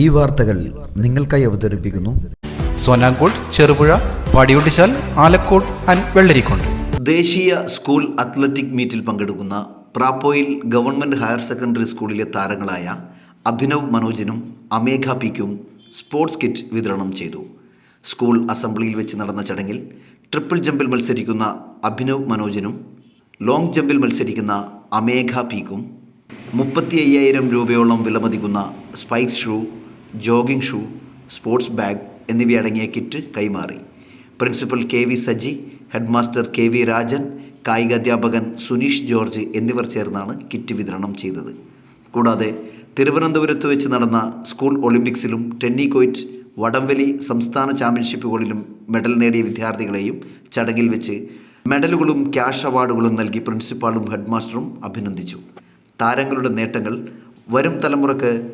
ഈ വാർത്തകൾ നിങ്ങൾക്കായി അവതരിപ്പിക്കുന്നു. സോനാങ്കോട് ചെറുപുഴ പാടിയൊട്ടിച്ചാൽ ആലക്കോട് ആൻഡ് വെള്ളരിക്കോണ്ട് ദേശീയ സ്കൂൾ അത്ലറ്റിക് മീറ്റിൽ പങ്കെടുക്കുന്ന പ്രാപ്പോയിൽ ഗവൺമെന്റ് ഹയർ സെക്കൻഡറി സ്കൂളിലെ താരങ്ങളായ അഭിനവ് മനോജിനും അമേഘ പിക്കും സ്പോർട്സ് കിറ്റ് വിതരണം ചെയ്തു. സ്കൂൾ അസംബ്ലിയിൽ വെച്ച് നടന്ന ചടങ്ങിൽ ട്രിപ്പിൾ ജമ്പിൽ മത്സരിക്കുന്ന അഭിനവ് മനോജിനും ലോങ് ജമ്പിൽ മത്സരിക്കുന്ന അമേഘ പിക്കും മുപ്പത്തി അയ്യായിരം രൂപയോളം വിലമതിക്കുന്ന spikes shoe jogging shoe sports bag എന്നിവയടങ്ങിയ kit കൈമാറി. Principal K V Saji headmaster K V Rajan കായികാധ്യാപകൻ Suneesh George എന്നിവർ ചേർന്നാണ് കിറ്റ് വിതരണം ചെയ്തത്. കൂടാതെ തിരുവനന്തപുരത്ത് വെച്ച് നടന്ന സ്കൂൾ ഒളിമ്പിക്സിലും ടെന്നിക്കോയിറ്റ് വടംവലി സംസ്ഥാന ചാമ്പ്യൻഷിപ്പുകളിലും മെഡൽ നേടിയ വിദ്യാർത്ഥികളെയും ചടങ്ങിൽ വെച്ച് മെഡലുകളും ക്യാഷ് അവാർഡുകളും നൽകി പ്രിൻസിപ്പാളും ഹെഡ്മാസ്റ്ററും അഭിനന്ദിച്ചു. താരങ്ങളുടെ നേട്ടങ്ങൾ വരും തലമുറയ്ക്ക്